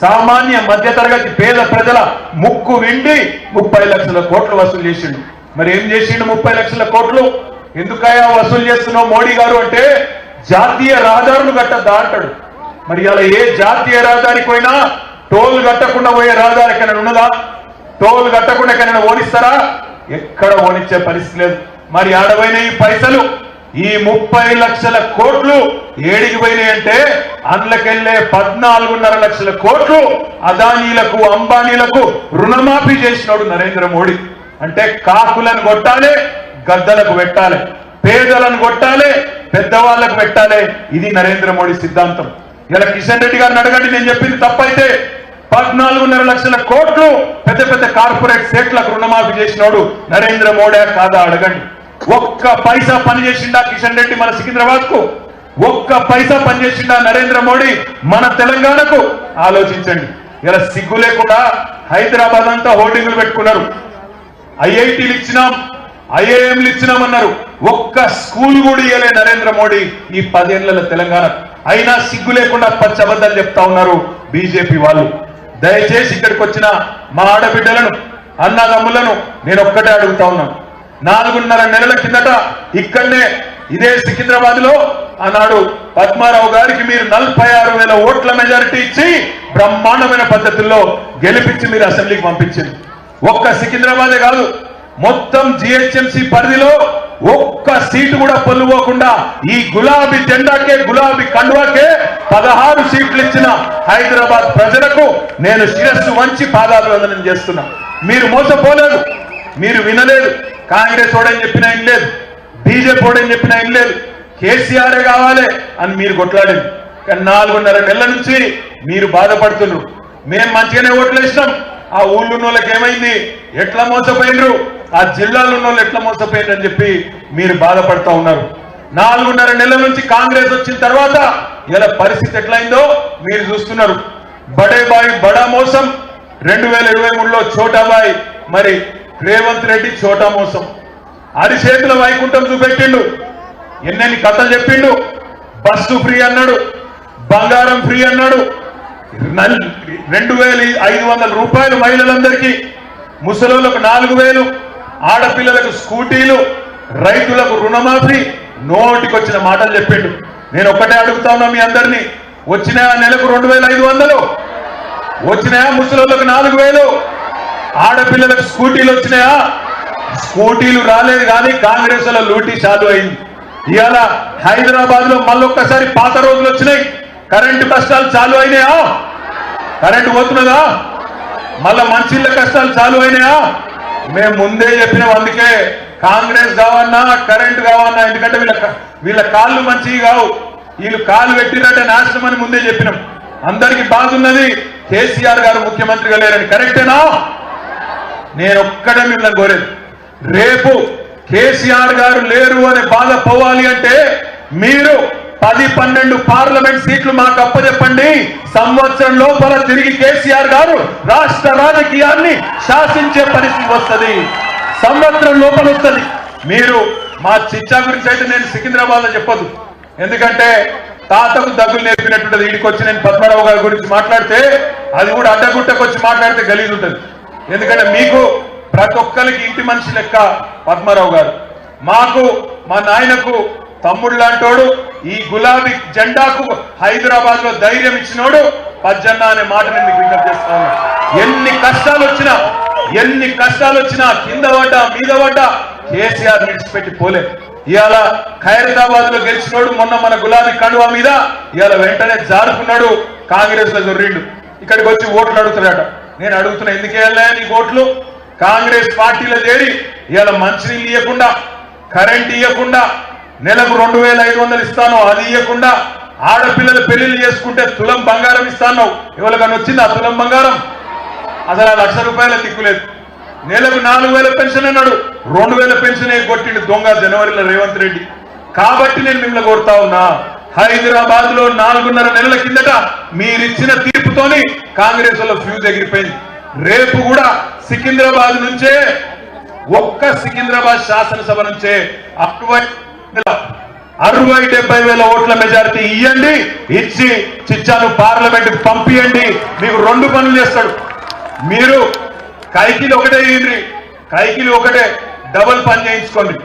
సామాన్య మధ్యతరగతి పేద ప్రజల ముక్కు విండి ముప్పై లక్షల కోట్లు వసూలు చేసిండు. మరి ఏం చేసిండు ముప్పై లక్షల కోట్లు? ఎందుకయ్యా వసూలు చేస్తున్నావు మోడీ గారు అంటే జాతీయ రహదారులు కట్టద్దా అంటాడు. మరి ఇలా ఏ జాతీయ రహదారికి పోయినా టోల్ కట్టకుండా పోయే రహదారి ఎక్కడైనా ఉన్నదా? టోల్ కట్టకుండా ఎక్కడైనా ఓనిస్తారా ఎక్కడ ఓనిచ్చే పరిస్థితి లేదు. మరి ఆడపోయిన ఈ పైసలు ఈ ముప్పై లక్షల కోట్లు ఏడికి పోయినాయి అంటే అందులోకెళ్ళే పద్నాలుగున్నర లక్షల కోట్లు అదానీలకు అంబానీలకు రుణమాఫీ చేసినాడు నరేంద్ర మోడీ. అంటే కాకులను కొట్టాలి గద్దలకు పెట్టాలి పేదలను కొట్టాలి పెద్దవాళ్ళకు పెట్టాలి. ఇది నరేంద్ర మోడీ సిద్ధాంతం. ఇలా కిషన్ రెడ్డి గారిని అడగండి నేను చెప్పింది తప్పైతే పద్నాలుగున్నర లక్షల కోట్లు పెద్ద పెద్ద కార్పొరేట్ సేట్లకు రుణమాఫీ చేసినోడు నరేంద్ర మోడీ కాదా? అడగండి. ఒక్క పైసా పని చేసిండా కిషన్ రెడ్డి మన సికింద్రాబాద్కు ఒక్క పైసా పని చేసిండా నరేంద్ర మోడీ మన తెలంగాణకు? ఆలోచించండి. ఇలా సిగ్గు లేకుండా హైదరాబాద్ అంతా హోర్డింగ్లు పెట్టుకున్నారు. ఐఐటీలు ఇచ్చినాం ఐఐఎంలు ఇచ్చినామన్నారు. ఒక్క స్కూల్ కూడా ఇయ్యలే నరేంద్ర మోడీ ఈ పదేళ్ళ తెలంగాణ. అయినా సిగ్గు లేకుండా పచ్చి చెప్తా ఉన్నారు బీజేపీ వాళ్ళు. దయచేసి ఇక్కడికి వచ్చిన మా ఆడబిడ్డలను అన్నదమ్ములను నేను ఒక్కటే అడుగుతా ఉన్నాను. నాలుగున్నర నెలల కిందట ఇక్కడనే ఇదే సికింద్రాబాద్లో ఆనాడు పద్మారావు గారికి మీరు నలభై ఆరు వేల ఓట్ల మెజారిటీ ఇచ్చి బ్రహ్మాండమైన పద్ధతుల్లో గెలిపించి మీరు అసెంబ్లీకి పంపించింది. ఒక్క సికింద్రాబాదే కాదు మొత్తం జిహెచ్ఎంసీ పరిధిలో ఒక్క సీటు కూడా పొల్లుపోకుండా ఈ గులాబీ జెండాకే గులాబీ కండువాకే పదహారు సీట్లు ఇచ్చిన హైదరాబాద్ ప్రజలకు నేను శిరస్సు వంచి పాదాభివందనం చేస్తున్నా. మీరు మోసపోలేదు మీరు వినలేదు. కాంగ్రెస్ ఓడని చెప్పిన ఏం లేదు. బీజేపీ ఓడని చెప్పిన ఏం లేదు. కేసీఆరే కావాలి అని మీరు కొట్లాడింది కానీ నాలుగున్నర నెలల నుంచి మీరు బాధపడుతున్నారు. మేము మంచిగానే ఓట్లు ఇస్తాం ఆ ఊళ్ళో ఉన్న వాళ్ళకి ఏమైంది? ఎట్లా మోసపోయినరు? ఆ జిల్లాలో ఉన్న వాళ్ళు ఎట్లా మోసపోయినరు అని చెప్పి మీరు బాధపడతా ఉన్నారు. నాలుగున్నర నెలల నుంచి కాంగ్రెస్ వచ్చిన తర్వాత ఇలా పరిస్థితి ఎట్లయిందో మీరు చూస్తున్నారు. బడే బాయ్ బడా మోసం. రెండు వేల ఇరవై మూడులో చోటాబాయ్ మరి రేవంత్ రెడ్డి చోటా మోసం. అరిచేతుల వైకుంఠం చూపెట్టిండు. ఎన్నెన్ని కథలు చెప్పిండు. బస్సు ఫ్రీ అన్నాడు. బంగారం ఫ్రీ అన్నాడు. రెండు వేల ఐదు వందల రూపాయలు మహిళలందరికీ. ముసలోళ్ళకు నాలుగు వేలు ఆడపిల్లలకు స్కూటీలు రైతులకు రుణమాఫీ. నోటికొచ్చిన మాటలు చెప్పిండు. నేను ఒక్కటే అడుగుతా ఉన్నా మీ అందరినీ. వచ్చిన నెలకు రెండు వేల ఐదు వందలు? వచ్చినాయా ముసలోళ్ళకు నాలుగు వేలు? ఆడపిల్లలకు స్కూటీలు వచ్చినాయా? స్కూటీలు రాలేదు కానీ కాంగ్రెస్లో లూటీ చాలు అయింది. ఇవాళ హైదరాబాద్లో మళ్ళొక్కసారి పాత రోజులు వచ్చినాయి. కరెంటు కష్టాలు చాలు అయినాయా? కరెంటు పోతున్నదా? మళ్ళా మంచిళ్ళ కష్టాలు చాలు అయినాయా? మేము ముందే చెప్పినాం అందుకే కాంగ్రెస్ కావన్నా కరెంటు కావన్నా ఎందుకంటే వీళ్ళ వీళ్ళ కాళ్ళు మంచివి కావు. వీళ్ళు కాళ్ళు పెట్టినట్టే నాశనం అని ముందే చెప్పినాం. అందరికి బాగున్నది కేసీఆర్ గారు ముఖ్యమంత్రిగా లేరని. కరెక్టేనా? నేను ఒక్కడే మిమ్మల్ని కోరేది. రేపు కేసీఆర్ గారు లేరు అని బాధ పోవాలి అంటే మీరు పది పన్నెండు పార్లమెంట్ సీట్లు మాకు అప్పచెప్పండి. సంవత్సరం లోపల తిరిగి కేసీఆర్ గారు రాష్ట్ర రాజకీయాన్ని శాసించే పరిస్థితి వస్తది. సంవత్సరం లోపల వస్తుంది. మీరు మా చిచ్చా గురించి అయితే నేను సికింద్రాబాద్లో చెప్పదు ఎందుకంటే తాతకు దగ్గులు నేర్పినట్టుంటది. ఇడికి వచ్చి నేను పద్మరావు గారి గురించి మాట్లాడితే అది కూడా అడ్డగుట్టకు వచ్చి మాట్లాడితే గలీజ్ ఉంటుంది ఎందుకంటే మీకు ప్రతి ఒక్కరికి ఇంటి మనిషి లెక్క పద్మారావు గారు. మాకు మా నాయనకు తమ్ముడు లాంటోడు ఈ గులాబీ జెండాకు హైదరాబాద్లో ధైర్యం ఇచ్చినోడు పజ్జన్న అనే మాటని మీకు విజ్ఞప్తి చేస్తాను ఎన్ని కష్టాలు వచ్చినా ఎన్ని కష్టాలు వచ్చినా కింద పడ్డా మీద పడ్డా కేసీఆర్ విడిచిపెట్టి పోలే. ఇవాళ ఖైరదాబాద్లో గెలిచినోడు మొన్న మన గులాబీ కండువా మీద ఇవాళ వెంటనే జారుకున్నాడు కాంగ్రెస్లో జొర్రిండు. ఇక్కడికి వచ్చి ఓట్లు అడుగుతున్నాడు నేను అడుగుతున్నా ఎందుకు వెళ్ళా నీకు ఓట్లు? కాంగ్రెస్ పార్టీలో చేరి ఇవాళ మంచినీళ్ళు ఇవ్వకుండా కరెంట్ ఇవ్వకుండా నెలకు రెండు వేల ఐదు వందలు ఇస్తాను అది ఇవ్వకుండా ఆడపిల్లలు పెళ్ళిళ్ళు చేసుకుంటే తులం బంగారం ఇస్తాను ఎవరికన్నా వచ్చింది ఆ తులం బంగారం? అసలు ఆ లక్ష రూపాయల దిక్కులేదు నెలకు నాలుగు వేల పెన్షన్ అన్నాడు. రెండు వేల పెన్షన్ కొట్టిండు దొంగ జనవరిలో రేవంత్ రెడ్డి. కాబట్టి నేను మిమ్మల్ని కోరుతా ఉన్నా. హైదరాబాద్లో నాలుగున్నర నెలల కిందట మీరిచ్చిన తీర్పుతోని కాంగ్రెస్లో ఫ్యూజ్ ఎగిరిపోయింది. రేపు కూడా సికింద్రాబాద్ నుంచే ఒక్క సికింద్రాబాద్ శాసనసభ నుంచే అరవై అరవై డెబ్బై వేల ఓట్ల మెజారిటీ ఇయ్యండి ఇచ్చి చిచ్చాను పార్లమెంట్ పంపియండి మీకు రెండు పనులు చేస్తాడు. మీరు కైకిలు ఒకటే ఇయ్యండి కైకిలు ఒకటే డబుల్ పని చేయించుకోండి.